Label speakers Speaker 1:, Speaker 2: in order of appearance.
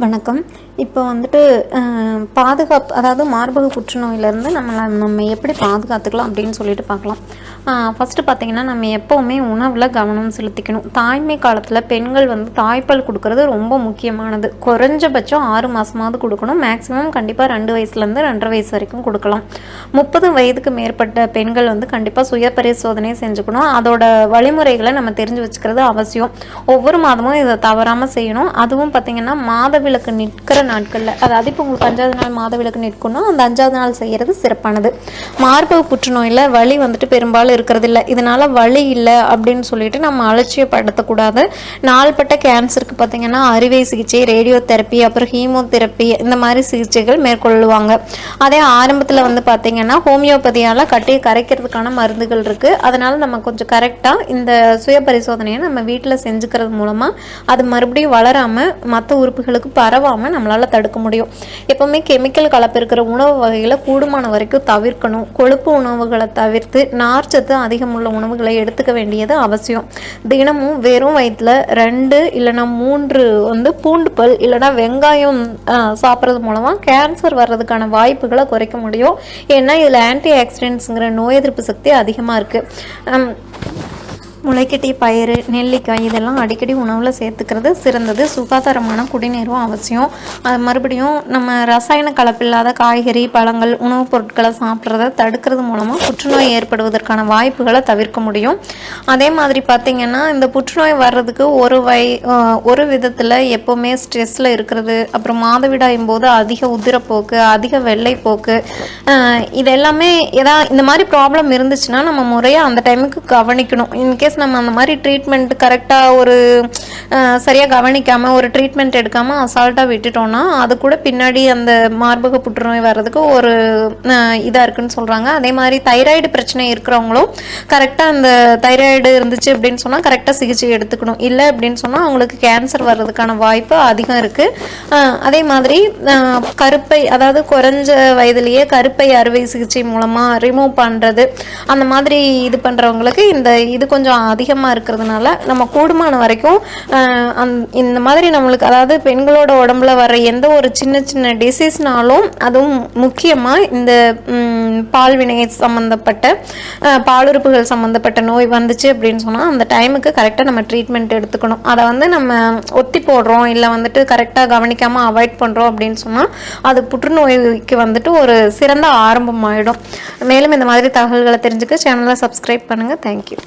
Speaker 1: வணக்கம். இப்போ வந்துட்டு பாதுகாப்பு அதாவது மார்பக புற்றுநோயிலேருந்து நம்மளை நம்ம எப்படி பாதுகாத்துக்கலாம் அப்படின்னு சொல்லிட்டு பார்க்கலாம். ஃபஸ்ட்டு பார்த்திங்கன்னா நம்ம எப்போவுமே உணவில் கவனம் செலுத்திக்கணும். தாய்மை காலத்தில் பெண்கள் வந்து தாய்ப்பால் கொடுக்கறது ரொம்ப முக்கியமானது. குறைஞ்சபட்சம் ஆறு மாதமாவது கொடுக்கணும். மேக்ஸிமம் கண்டிப்பாக ரெண்டு வயசுலேருந்து ரெண்டரை வயசு வரைக்கும் கொடுக்கலாம். முப்பது வயதுக்கு மேற்பட்ட பெண்கள் வந்து கண்டிப்பாக சுய பரிசோதனை செஞ்சுக்கணும். அதோட வழிமுறைகளை நம்ம தெரிஞ்சு வச்சுக்கிறது அவசியம். ஒவ்வொரு மாதமும் இதை தவறாமல் செய்யணும். அதுவும் பார்த்தீங்கன்னா விளக்கு நிற்கிற நாட்களில் அதாவது இப்போ உங்களுக்கு அஞ்சாவது நாள் மாத விளக்கு நிற்கணும் அந்த அஞ்சாவது நாள் செய்கிறது சிறப்பானது. மார்பக புற்றுநோயில் வலி வந்துட்டு பெரும்பாலும் இருக்கிறது இல்லை இதனால் வலி இல்லை அப்படின்னு சொல்லிட்டு நம்ம அலட்சியப்படுத்தக்கூடாது. நாள்பட்ட கேன்சருக்கு பார்த்தீங்கன்னா அறுவை சிகிச்சை ரேடியோ தெரப்பி அப்புறம் ஹீமோதெரப்பி இந்த மாதிரி சிகிச்சைகள் மேற்கொள்ளுவாங்க. அதே ஆரம்பத்தில் வந்து பார்த்தீங்கன்னா ஹோமியோபதியால் கட்டியை கரைக்கிறதுக்கான மருந்துகள் இருக்குது அதனால் நம்ம கொஞ்சம் கரெக்டாக இந்த சுய பரிசோதனையை நம்ம வீட்டில் செஞ்சுக்கிறது மூலமாக அது மறுபடியும் வளராமல் மற்ற உறுப்புகளுக்கு பரவாமல் நம்மளால் தடுக்க முடியும். எப்போவுமே கெமிக்கல் கலப்பிருக்கிற உணவு வகைகளை கூடுமான வரைக்கும் தவிர்க்கணும். கொழுப்பு உணவுகளை தவிர்த்து நார்ச்சத்து அதிகமுள்ள உணவுகளை எடுத்துக்க வேண்டியது அவசியம். தினமும் வெறும் வயிற்றில் ரெண்டு இல்லைன்னா மூன்று வந்து பூண்டு பல் இல்லைன்னா வெங்காயம் சாப்பிட்றது மூலமாக கேன்சர் வர்றதுக்கான வாய்ப்புகளை குறைக்க முடியும். ஏன்னா இதில் ஆன்டி ஆக்சிடென்ட்ஸுங்கிற நோய் எதிர்ப்பு சக்தி அதிகமாக இருக்குது முளைக்கட்டி பயிறு நெல்லிக்காய் இதெல்லாம் அடிக்கடி உணவில் சேர்த்துக்கிறது சிறந்தது. சுகாதாரமான குடிநீரும் அவசியம். அது மறுபடியும் நம்ம ரசாயன கலப்பில்லாத காய்கறி பழங்கள் உணவுப் பொருட்களை சாப்பிட்றத தடுக்கிறது மூலமாக புற்றுநோய் ஏற்படுவதற்கான வாய்ப்புகளை தவிர்க்க முடியும். அதே மாதிரி பார்த்திங்கன்னா இந்த புற்றுநோய் வர்றதுக்கு ஒரு வய ஒரு விதத்தில் எப்போவுமே ஸ்ட்ரெஸ்ஸில் இருக்கிறது. அப்புறம் மாதவிடாயும் போது அதிக உதிரப்போக்கு அதிக வெள்ளைப்போக்கு அஹ் இது எல்லாமே எதா இந்த மாதிரி ப்ராப்ளம் இருந்துச்சுன்னா நம்ம முறையாக அந்த டைமுக்கு கவனிக்கணும். இன்கேஸ் நம்ம அந்த மாதிரி ட்ரீட்மெண்ட் கரெக்டாக ஒரு சரியாக கவனிக்காமல் ஒரு ட்ரீட்மெண்ட் எடுக்காமல் அசால்ட்டாக விட்டுட்டோம்னா அது கூட பின்னாடி அந்த மார்பக புற்றுநோய் வர்றதுக்கு ஒரு இதாக இருக்குன்னு சொல்கிறாங்க அதே மாதிரி தைராய்டு பிரச்சனை இருக்கிறவங்களும் கரெக்டாக அந்த தைராய்டு இருந்துச்சு அப்படின்னு சொன்னால் கரெக்டாக சிகிச்சை எடுத்துக்கணும். இல்லை அப்படின்னு சொன்னால் அவங்களுக்கு கேன்சர் வர்றதுக்கான வாய்ப்பு அதிகம் இருக்குது அதே மாதிரி கருப்பை அதாவது குறைஞ்ச வயதிலேயே கருப்பை அறுவை சிகிச்சை மூலமாக ரிமூவ் பண்ணுறது அந்த மாதிரி இது பண்ணுறவங்களுக்கு இந்த இது கொஞ்சம் அதிகமாக இருக்கிறதுனால நம்ம கூடுமான வரைக்கும் அந் இந்த மாதிரி நம்மளுக்கு அதாவது பெண்களோட உடம்புல வர எந்த ஒரு சின்ன சின்ன டிசீஸ்னாலும் அதுவும் முக்கியமாக இந்த பால் வினை சம்மந்தப்பட்ட பாலுறுப்புகள் சம்மந்தப்பட்ட நோய் வந்துச்சு அப்படின்னு சொன்னால் அந்த டைமுக்கு கரெக்டாக நம்ம ட்ரீட்மெண்ட் எடுத்துக்கணும். அதை வந்து நம்ம ஒத்தி போடுறோம் இல்லை வந்துட்டு கரெக்டாக கவனிக்காமல் அவாய்ட் பண்ணுறோம் அப்படின்னு சொன்னால் அது புற்றுநோய்க்கு வந்துட்டு ஒரு சிறந்த ஆரம்பமாயிடும். மேலும் இந்த மாதிரி தகவல்களை தெரிஞ்சுக்க சேனலை சப்ஸ்கிரைப் பண்ணுங்கள் தேங்க்யூ